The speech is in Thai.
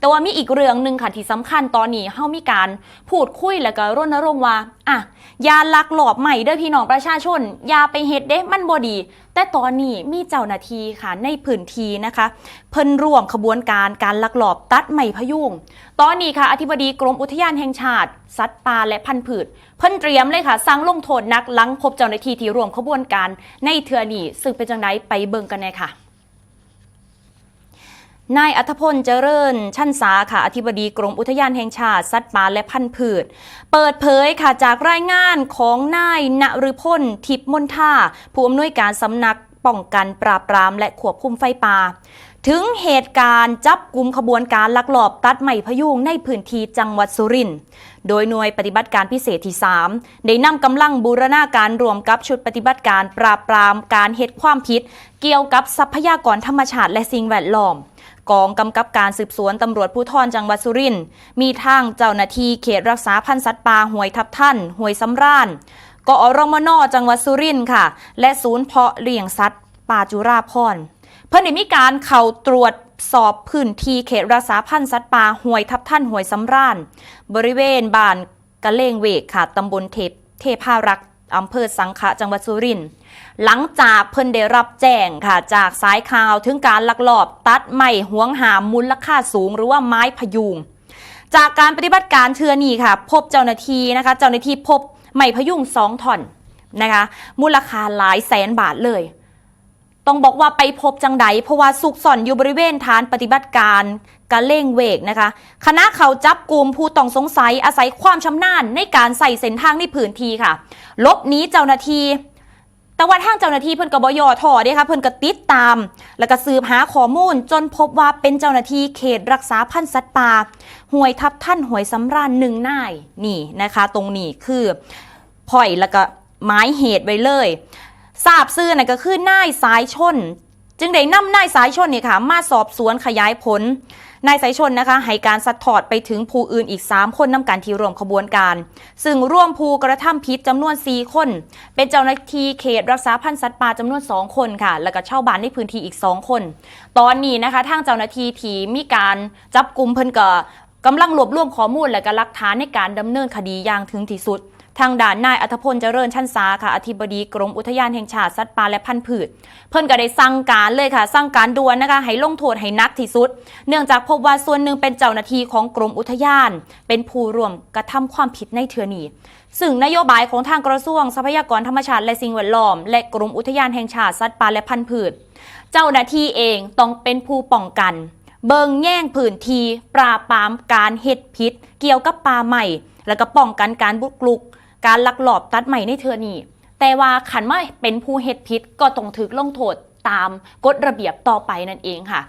แต่ว่ามีอีกเรื่องหนึ่งค่ะที่สำคัญตอนนี้เฮามีการพูดคุยแล้วก็รณรงค์ว่าอะยาลักหลอบใหม่เด้อพี่น้องประชาชนยาไปเฮ็ดเด้มันบ่ดี แต่ตอนนี้มีเจ้าหน้าที่ค่ะในพื้นที่นะคะ เพิ่นร่วมขบวนการการลักหลอบตัดไม้พยุงตอนนี้ค่ะอธิบดีกรมอุทยานแห่งชาติสัตว์ป่าและพันธุ์พืชเพิ่นเตรียมเลยค่ะสั่งลงโทษนักลังพบเจ้าหน้าที่ที่ร่วมขบวนการในเทือนี้ซึ่งเป็นจังไดไปเบิ่งกันเลยค่ะ นายอัธพลเจริญ ชั้นสาค่ะอธิบดีกรมอุทยานแห่งชาติ สัตว์ป่าและพันธุ์พืช เปิดเผยค่ะจากรายงานของนายณฤพลทิพมนท่าผู้อำนวยการสำนักป้องกันปราบปรามและควบคุมไฟป่าถึงเหตุการณ์จับกลุ่มขบวนการลักลอบตัดไม้พยุงในพื้นที่จังหวัดสุรินทร์ โดยหน่วยปฏิบัติการพิเศษที่ 3 ได้นำกำลังบูรณาการรวมกับชุดปฏิบัติการปราบปรามการเหตุความผิด เกี่ยวกับทรัพยากรธรรมชาติและสิ่งแวดล้อม กองกำกับการสืบสวนตำรวจภูธรจังหวัดสุรินทร์มีทางเจ้าหน้าที่เขตรักษาพันธุ์สัตว์ป่าห้วยทับท่านห้วยสำราญกอรมนจังหวัดสุรินทร์ค่ะ และศูนย์เพาะเลี้ยงสัตว์ป่าจุราพรเพื่อนมีการเข้าตรวจสอบพื้นที่เขตรักษาพันธุ์สัตว์ป่าห้วยทับท่านห้วยสำราญบริเวณบ้านกะเลงเวกค่ะตำบลเทพเทพารัก อำเภอสังขะจังหวัดสุรินทร์หลังจากเพิ่นได้รับแจ้งค่ะ จากสายข่าวถึงการลักลอบ ตัดไม้หวงหามมูลค่าสูง หรือว่าไม้พยุง จากการปฏิบัติการเทือนี้ค่ะ พบเจ้าหน้าที่นะคะ เจ้าหน้าที่พบไม้พยุงสองท่อนนะคะ มูลค่าหลายแสนบาทเลย ต้องบอกว่าไปพบจังใดเพราะว่าสุกซ่อนอยู่บริเวณฐานปฏิบัติการกะเล่งเวกนะคะ คณะเขาจับกลุ่มผู้ต้องสงสัยอาศัยความชำนาญในการใส่เส้นทางในพื้นที่ค่ะ ลบนี้เจ้าหน้าที่แต่ว่าทางเจ้าหน้าที่เพิ่นก็บ่ย่อท้อเด้ค่ะเพิ่นก็ติดตาม แล้วก็สืบหาข้อมูล จนพบว่าเป็นเจ้าหน้าที่เขตรักษาพันธุ์สัตว์ป่าห้วยทับท่านห้วยสำราญหนึ่งนายนี่นะคะ ตรงนี้คือพอยแล้วก็หมายเหตุไว้เลย ทราบซื่อนั่นก็คือนายสายชน จึงได้นำนายสายชนนี่ค่ะมาสอบสวนขยายผลนายสายชนนะคะให้การสัดถอดไปถึงผู้อื่นอีก 3 คนนำการที่ร่วมขบวนการ ซึ่งร่วมผู้กระทำผิดจำนวน 4 คน เป็นเจ้าหน้าที่เขตรักษาพันธุ์สัตว์ป่าจำนวน 2 คนค่ะ แล้วก็ชาวบ้านในพื้นที่อีก 2 คน ตอนนี้นะคะทางเจ้าหน้าที่ที่มีการจับกลุ่มเพิ่นก็กำลังรวบรวมข้อมูลและก็หลักฐานในการดำเนินคดีอย่างถึงที่สุด ทางด่านนายอัธพลเจริญชั้นสาค่ะอธิบดีกรมอุทยานแห่งชาติสัตว์ป่าและพันธุ์พืช เพิ่นก็ได้สั่งการเลยค่ะสั่งการด่วนนะคะให้ลงโทษให้นักที่สุด เนื่องจากพบว่าส่วนหนึ่งเป็นเจ้าหน้าที่ของกรมอุทยาน เป็นผู้ร่วมกระทำความผิดในเทือนีซึ่งนโยบายของทางกระทรวงทรัพยากรธรรมชาติและสิ่งแวดล้อม และกรมอุทยานแห่งชาติสัตว์ป่าและพันธุ์พืช เจ้าหน้าที่เองต้องเป็นผู้ป้องกันเบิงแย่งพื้นที ปราบปามการเฮ็ดพิษ เกี่ยวกับป่าใหม่ แล้วก็ป้องกันการบุกรุก การลักลอบตัดใหม่ในเทือนี้ แต่ว่าขันไม่เป็นผู้เฮ็ดพิษก็ต้องถึกลงโทษตามกฎระเบียบต่อไปนั่นเองค่ะ